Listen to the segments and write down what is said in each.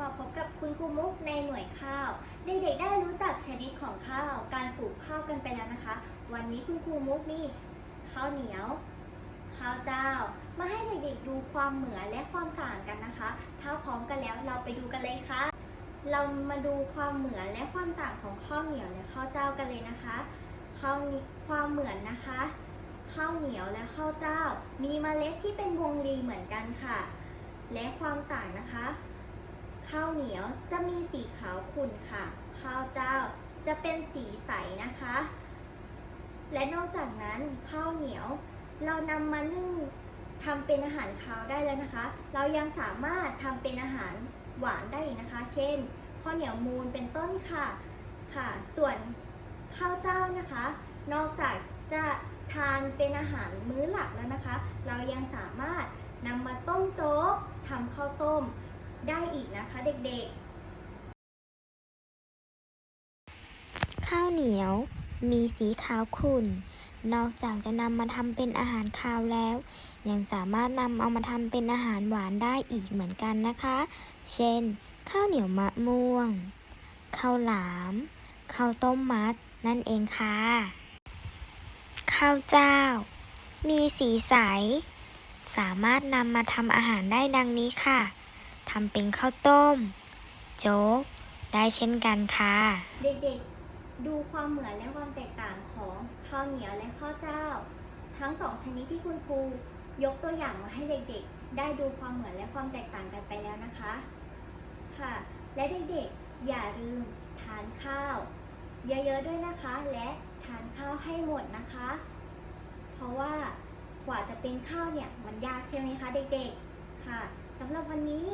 มาพบกับคุณครูมุกในหน่วยข้าว เด็กๆได้รู้จักชนิดของข้าว การปลูกข้าวกันไปแล้วนะคะ วันนี้คุณครูมุกนี่ข้าวเหนียว ข้าวเจ้า มาให้เด็กๆดูความเหมือนและความต่างกันนะคะ ถ้าพร้อมกันแล้วเราไปดูกันเลยค่ะ เรามาดูความเหมือนและความต่างของข้าวเหนียวและข้าวเจ้ากันเลยนะคะข้าวความเหมือนนะคะข้าวเหนียวและข้าวเจ้า มีเมล็ดที่เป็นวงรีเหมือนกันค่ะ และความต่างนะคะ ข้าวเหนียวจะมีสีขาวขุ่นค่ะ ข้าวเจ้าจะเป็นสีใสนะคะ และนอกจากนั้นข้าวเหนียว เรานำมานึ่งทำเป็นอาหารคาวได้แล้วนะคะ เรายังสามารถทำเป็นอาหารหวานได้อีกนะคะ เช่นข้าวเหนียวมูนเป็นต้นค่ะค่ะ ส่วนข้าวเจ้านะคะ นอกจากจะทานเป็นอาหารมื้อหลักแล้วนะคะ เรายังสามารถนำมาต้มโจ๊กทำข้าวต้ม ได้อีกนะคะเด็กๆ ข้าวเหนียวมีสีขาวขุ่น นอกจากจะนำมาทำเป็นอาหารคาวแล้ว ยังสามารถนำเอามาทำเป็นอาหารหวานได้อีกเหมือนกันนะคะ เช่น ข้าวเหนียวมะม่วง ข้าวหลาม ข้าวต้มมัด นั่นเองค่ะ ข้าวเจ้า มีสีใส สามารถนำมาทำอาหารได้ดังนี้ค่ะ ทำเป็นข้าวต้ม โจ๊ก ได้เช่นกันค่ะ เด็กๆ ดูความเหมือนและความแตกต่างของข้าวเหนียวและข้าวเจ้า ทั้งสองชนิดที่คุณครูยกตัวอย่างมาให้เด็กๆ ได้ดูความเหมือนและความแตกต่างกันไปแล้วนะคะ ค่ะ และเด็กๆ อย่าลืมทานข้าว เยอะๆด้วยนะคะ และทานข้าวให้หมดนะคะ เพราะว่ากว่าจะเป็นข้าวเนี่ยมันยากใช่ไหมคะเด็กๆ ค่ะสำหรับวันนี้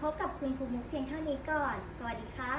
พบกับคุณภูมิกเพียงเท่านี้ก่อน สวัสดีค่ะ